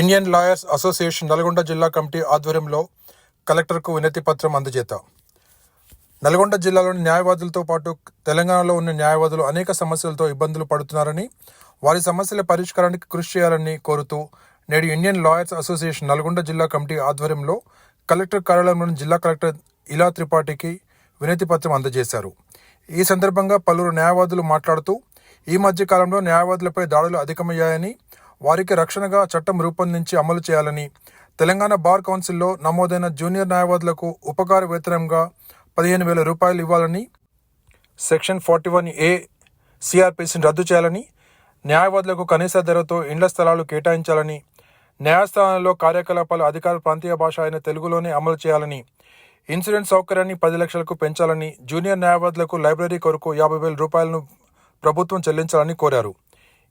Indian lawyers association Nalgonda జిల్లా committee ఆధ్వర్యంలో కలెక్టర్కు వినతి పత్రం అందజేత. నల్గొండ జిల్లాలోని న్యాయవాదులతో పాటు తెలంగాణలో ఉన్న న్యాయవాదులు అనేక సమస్యలతో ఇబ్బందులు పడుతున్నారని వారి సమస్యల పరిష్కారానికి కృషి చేయాలని కోరుతూ నేడు ఇండియన్ లాయర్స్ అసోసియేషన్ నల్గొండ జిల్లా కమిటీ ఆధ్వర్యంలో కలెక్టర్ కార్యాలయంలోని జిల్లా కలెక్టర్ ఇలా త్రిపాఠికి వినతి పత్రం అందజేశారు. ఈ సందర్భంగా పలువురు న్యాయవాదులు మాట్లాడుతూ ఈ మధ్య కాలంలో న్యాయవాదులపై దాడులు అధికమయ్యాయని వారికి రక్షణగా చట్టం రూపొందించి అమలు చేయాలని తెలంగాణ బార్ కౌన్సిల్లో నమోదైన జూనియర్ న్యాయవాదులకు ఉపకార వేతనంగా పదిహేను వేల రూపాయలు ఇవ్వాలని సెక్షన్ ఫార్టీ వన్ ఏ సిఆర్పిసిని రద్దు చేయాలని న్యాయవాదులకు కనీస ధరతో ఇండ్ల స్థలాలు కేటాయించాలని న్యాయస్థానంలో కార్యకలాపాలు అధికార ప్రాంతీయ భాష అయిన తెలుగులోనే అమలు చేయాలని ఇన్సూరెన్స్ సౌకర్యాన్ని పది లక్షలకు పెంచాలని జూనియర్ న్యాయవాదులకు లైబ్రరీ కొరకు యాభై వేల రూపాయలను ప్రభుత్వం చెల్లించాలని కోరారు.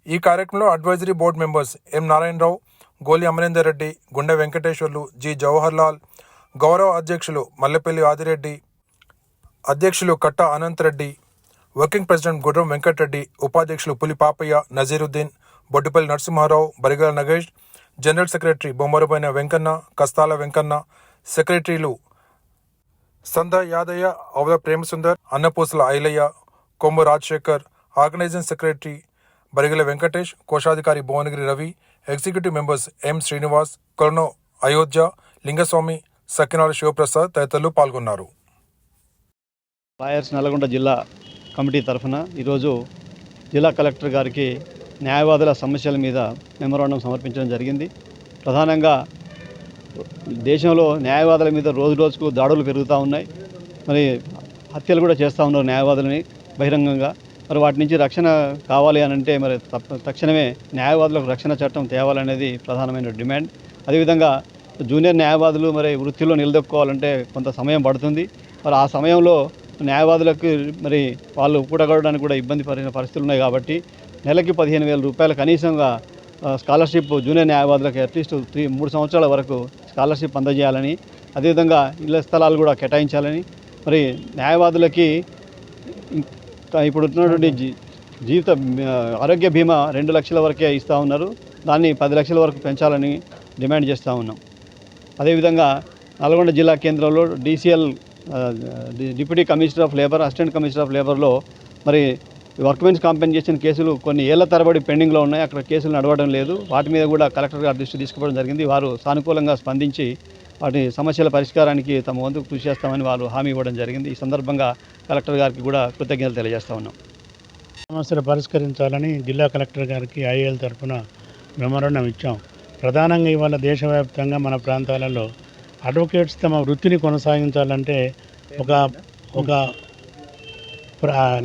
ఈ కార్యక్రమంలో advisory board members M Narayana Rao Goli Amarender Reddy గుండె వెంకటేశ్వర్లు జి. జవహర్ లాల్ గౌరవ అధ్యక్షులు మల్లెపల్లి ఆదిరెడ్డి అధ్యక్షులు కట్ట అనంత్ రెడ్డి వర్కింగ్ ప్రెసిడెంట్ గుర్రం వెంకటరెడ్డి ఉపాధ్యక్షులు పులి పాపయ్య నజీరుద్దీన్ బొడ్డుపల్లి నరసింహారావు బరిగల నగేష్ జనరల్ సెక్రటరీ బొమ్మరబోయిన వెంకన్న కస్తాల వెంకన్న సెక్రటరీలు సంద యాదయ్య అవల ప్రేమసుందర్ అన్నపూసల ఐలయ్య కొమ్మ రాజశేఖర్ ఆర్గనైజింగ్ సెక్రటరీ బరిగల వెంకటేష్ కోశాధికారి Bhuvanagiri Ravi executive members M Srinivas Kolanu Ayodhya Lingaswamy సక్యనారాయణ Sivaprasad తదితరులు పాల్గొన్నారు. లాయర్స్ నల్గొండ జిల్లా కమిటీ తరఫున ఈరోజు జిల్లా కలెక్టర్ గారికి న్యాయవాదుల సమస్యల మీద మెమరాండం సమర్పించడం జరిగింది. ప్రధానంగా దేశంలో న్యాయవాదుల మీద రోజు రోజుకు దాడులు పెరుగుతూ ఉన్నాయి. మరి హత్యలు కూడా చేస్తూ ఉన్నారు న్యాయవాదులని బహిరంగంగా. మరి వాటి నుంచి రక్షణ కావాలి అని అంటే మరి తప్ప తక్షణమే న్యాయవాదులకు రక్షణ చట్టం తేవాలనేది ప్రధానమైన డిమాండ్. అదేవిధంగా జూనియర్ న్యాయవాదులు మరి వృత్తిలో నిలదొక్కోవాలంటే కొంత సమయం పడుతుంది. మరి ఆ సమయంలో న్యాయవాదులకు మరి వాళ్ళు కూడగొడడానికి కూడా ఇబ్బంది పడిన పరిస్థితులు ఉన్నాయి కాబట్టి నెలకి పదిహేను వేల రూపాయలు కనీసంగా స్కాలర్షిప్ జూనియర్ న్యాయవాదులకు అట్లీస్ట్ త్రీ మూడు సంవత్సరాల వరకు స్కాలర్షిప్ అందజేయాలని అదేవిధంగా ఇళ్ళ స్థలాలు కూడా కేటాయించాలని మరి న్యాయవాదులకి ఇప్పుడు ఉన్నటువంటి జీ జీవిత ఆరోగ్య బీమా రెండు లక్షల వరకే ఇస్తూ ఉన్నారు. దాన్ని పది లక్షల వరకు పెంచాలని డిమాండ్ చేస్తూ ఉన్నాం. అదేవిధంగా నల్గొండ జిల్లా కేంద్రంలో DCL deputy commissioner of labour assistant commissioner of లేబర్లో మరి వర్క్మెన్స్ కాంపెన్సేషన్ కేసులు కొన్ని ఏళ్ళ తరబడి పెండింగ్లో ఉన్నాయి. అక్కడ కేసులు నడవడం లేదు. వాటి మీద కూడా కలెక్టర్ గారి దృష్టి తీసుకోవడం జరిగింది. వారు సానుకూలంగా స్పందించి వాటి సమస్యల పరిష్కారానికి తమ వంతు కృషి చేస్తామని వాళ్ళు హామీ ఇవ్వడం జరిగింది. ఈ సందర్భంగా కలెక్టర్ గారికి కూడా కృతజ్ఞతలు తెలియజేస్తా ఉన్నాం. సమస్యలు పరిష్కరించాలని జిల్లా కలెక్టర్ గారికి ఐఏఎల్ తరఫున మెమోరండం ఇచ్చాం. ప్రధానంగా ఇవాళ దేశవ్యాప్తంగా మన ప్రాంతాలలో అడ్వకేట్స్ తమ వృత్తిని కొనసాగించాలంటే ఒక ఒక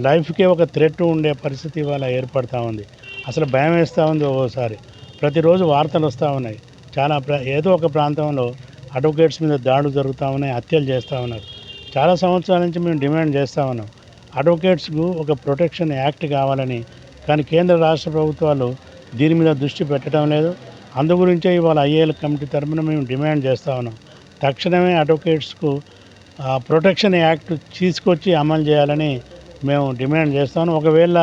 లైఫ్కే ఒక థ్రెట్ ఉండే పరిస్థితి ఇవాళ ఏర్పడతా ఉంది. అసలు భయం వేస్తూ ఉంది ఒక్కోసారి. ప్రతిరోజు వార్తలు వస్తూ ఉన్నాయి. చాలా ప్ర ఏదో ఒక ప్రాంతంలో అడ్వకేట్స్ మీద దాడులు జరుగుతూ ఉన్నాయి హత్యలు చేస్తూ ఉన్నారు. చాలా సంవత్సరాల నుంచి మేము డిమాండ్ చేస్తూ ఉన్నాం. అడ్వకేట్స్కు ఒక ప్రొటెక్షన్ యాక్ట్ కావాలని కానీ కేంద్ర రాష్ట్ర ప్రభుత్వాలు దీని మీద దృష్టి పెట్టడం లేదు. అందు గురించే ఇవాళ ఐఏఎల్ కమిటీ తరఫున మేము డిమాండ్ చేస్తూ ఉన్నాం. తక్షణమే అడ్వకేట్స్కు ప్రొటెక్షన్ యాక్ట్ తీసుకొచ్చి అమలు చేయాలని మేము డిమాండ్ చేస్తాను ఒకవేళ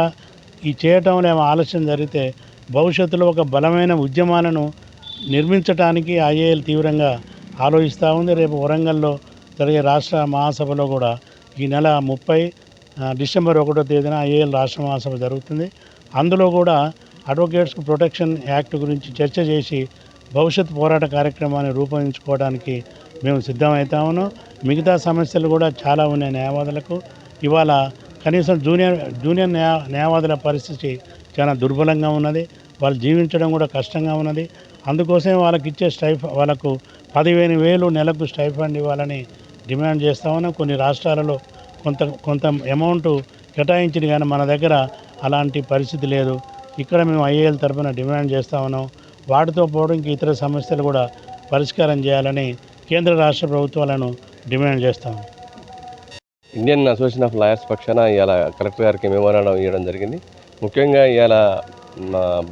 ఈ చేయటంలో ఏమో ఆలస్యం జరిగితే భవిష్యత్తులో ఒక బలమైన ఉద్యమాలను నిర్మించడానికి ఐఏఎల్ తీవ్రంగా ఆలోచిస్తూ ఉంది. రేపు వరంగల్లో జరిగే రాష్ట్ర మహాసభలో కూడా ఈ నెల ముప్పై డిసెంబర్ ఒకటో తేదీన ఐఏఎల్ రాష్ట్ర మహాసభ జరుగుతుంది. అందులో కూడా అడ్వకేట్స్కు ప్రొటెక్షన్ యాక్ట్ గురించి చర్చ చేసి భవిష్యత్ పోరాట కార్యక్రమాన్ని రూపొందించుకోవడానికి మేము సిద్ధమవుతా ఉన్నాం. మిగతా సమస్యలు కూడా చాలా ఉన్నాయి న్యాయవాదులకు. ఇవాళ కనీసం జూనియర్ జూనియర్ న్యాయ న్యాయవాదుల పరిస్థితి చాలా దుర్బలంగా ఉన్నది. వాళ్ళు జీవించడం కూడా కష్టంగా ఉన్నది. అందుకోసమే వాళ్ళకి ఇచ్చే స్టైఫ్ వాళ్ళకు పదిహేను వేలు నెలకు స్టైఫండ్ ఇవ్వాలని డిమాండ్ చేస్తామని కొన్ని రాష్ట్రాలలో కొంత కొంత అమౌంట్ కేటాయించింది కానీ మన దగ్గర అలాంటి పరిస్థితి లేదు. ఇక్కడ మేము ఐఏఎల్ తరఫున డిమాండ్ చేస్తా ఉన్నాం. వాటితో పాటు ఇంక ఇతర సమస్యలు కూడా పరిష్కారం చేయాలని కేంద్ర రాష్ట్ర ప్రభుత్వాలను డిమాండ్ చేస్తాం ఇండియన్ అసోసియేషన్ ఆఫ్ లాయర్స్ పక్షాన ఇవాళ కలెక్టర్ గారికి మెమోరాండం ఇవ్వడం జరిగింది. ముఖ్యంగా ఇవాళ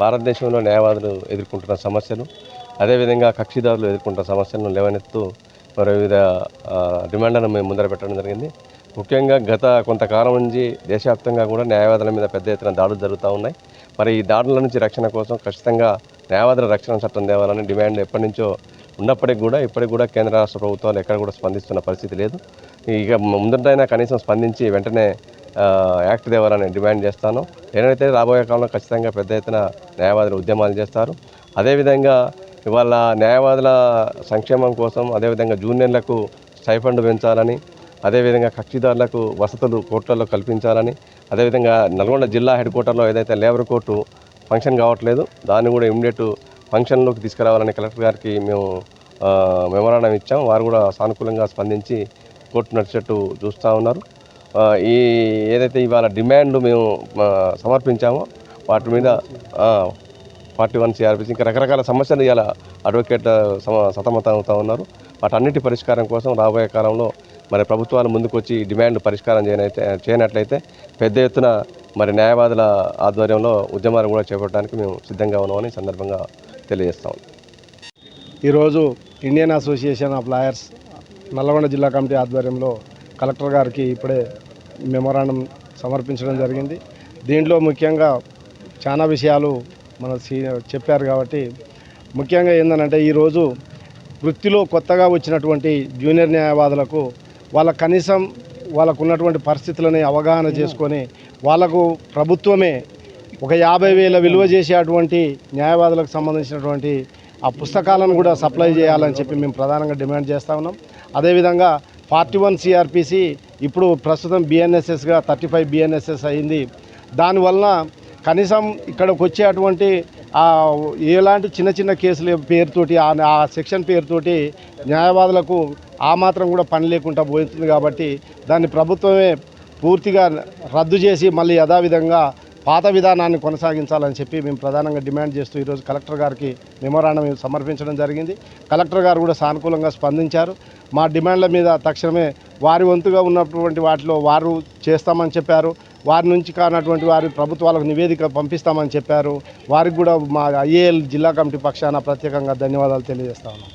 భారతదేశంలో న్యాయవాదులు ఎదుర్కొంటున్న సమస్యలు అదేవిధంగా కక్షిదారులు ఎదుర్కొంటున్న సమస్యలను లేవనెత్తు మరి వివిధ డిమాండ్లను మేము ముందర పెట్టడం జరిగింది. ముఖ్యంగా గత కొంతకాలం నుంచి దేశవ్యాప్తంగా కూడా న్యాయవాదుల మీద పెద్ద ఎత్తున దాడులు జరుగుతూ ఉన్నాయి. మరి ఈ దాడుల నుంచి రక్షణ కోసం ఖచ్చితంగా న్యాయవాదుల రక్షణ చట్టం తేవాలని డిమాండ్ ఎప్పటి నుంచో ఉన్నప్పటికీ కూడా ఇప్పటికి కూడా కేంద్ర రాష్ట్ర ప్రభుత్వాలు ఎక్కడ కూడా స్పందిస్తున్న పరిస్థితి లేదు. ఇక ముందరైనా కనీసం స్పందించి వెంటనే యాక్ట్ తేవాలని డిమాండ్ చేస్తాను. నేనైతే రాబోయే కాలంలో ఖచ్చితంగా పెద్ద ఎత్తున న్యాయవాదులు ఉద్యమాలు చేస్తారు. అదేవిధంగా ఇవాళ న్యాయవాదుల సంక్షేమం కోసం అదేవిధంగా జూనియర్లకు స్టైఫండ్ పెంచాలని అదేవిధంగా కక్షిదారులకు వసతులు కోర్టులలో కల్పించాలని అదేవిధంగా నల్గొండ జిల్లా హెడ్ క్వార్టర్లో ఏదైతే లేబర్ కోర్టు ఫంక్షన్ కావట్లేదు దాన్ని కూడా ఇమ్మీడియట్ ఫంక్షన్లోకి తీసుకురావాలని కలెక్టర్ గారికి మేము మెమోరాండం ఇచ్చాం. వారు కూడా సానుకూలంగా స్పందించి కోర్టు నడిచేట్టు చూస్తూ ఉన్నారు. ఈ ఏదైతే ఇవాళ డిమాండ్ మేము సమర్పించామో వాటి మీద ఫార్టీ వన్ సిఆర్పిసి ఇంకా రకరకాల సమస్యలు ఇవాళ అడ్వకేట్ సమ సతమతం అవుతూ ఉన్నారు. వాటన్నిటి పరిష్కారం కోసం రాబోయే కాలంలో మరి ప్రభుత్వాలు ముందుకొచ్చి డిమాండ్ పరిష్కారం చేయనైతే చేయనట్లయితే పెద్ద ఎత్తున మరి న్యాయవాదుల ఆధ్వర్యంలో ఉద్యమాలు కూడా చేపట్టడానికి మేము సిద్ధంగా ఉన్నామని సందర్భంగా తెలియజేస్తాం ఈరోజు Indian association of lawyers Nalgonda జిల్లా కమిటీ ఆధ్వర్యంలో కలెక్టర్ గారికి ఇప్పుడే మెమోరాండం సమర్పించడం జరిగింది. దీంట్లో ముఖ్యంగా చాలా విషయాలు మన చెప్పారు కాబట్టి ముఖ్యంగా ఏంటంటే ఈరోజు వృత్తిలో కొత్తగా వచ్చినటువంటి జూనియర్ న్యాయవాదులకు వాళ్ళ కనీసం వాళ్ళకు ఉన్నటువంటి పరిస్థితులని అవగాహన చేసుకొని వాళ్ళకు ప్రభుత్వమే ఒక యాభై వేల విలువ చేసేటువంటి న్యాయవాదులకు సంబంధించినటువంటి ఆ పుస్తకాలను కూడా సప్లై చేయాలని చెప్పి మేము ప్రధానంగా డిమాండ్ చేస్తూ ఉన్నాం. అదేవిధంగా ఫార్టీ వన్ సిఆర్పిసి ఇప్పుడు ప్రస్తుతం బిఎన్ఎస్ఎస్గా థర్టీ ఫైవ్ బిఎన్ఎస్ఎస్ అయింది. దానివలన కనీసం ఇక్కడికి వచ్చేటువంటి ఎలాంటి చిన్న చిన్న కేసుల పేరుతోటి ఆ ఆ సెక్షన్ పేరుతోటి న్యాయవాదులకు ఆ మాత్రం కూడా పని లేకుండా పోతుంది కాబట్టి దాన్ని ప్రభుత్వమే పూర్తిగా రద్దు చేసి మళ్ళీ యథావిధంగా పాత విధానాన్ని కొనసాగించాలని చెప్పి మేము ప్రధానంగా డిమాండ్ చేస్తూ ఈరోజు కలెక్టర్ గారికి మెమోరాండం సమర్పించడం జరిగింది. కలెక్టర్ గారు కూడా సానుకూలంగా స్పందించారు. మా డిమాండ్ల మీద తక్షణమే వారి వంతుగా ఉన్నటువంటి వాటిలో వారు చేస్తామని చెప్పారు. వారి నుంచి కానటువంటి వారి ప్రభుత్వాలకు నివేదిక పంపిస్తామని చెప్పారు. వారికి కూడా మా ఐఏఎల్ జిల్లా కమిటీ పక్షాన ప్రత్యేకంగా ధన్యవాదాలు తెలియజేస్తా ఉన్నాం.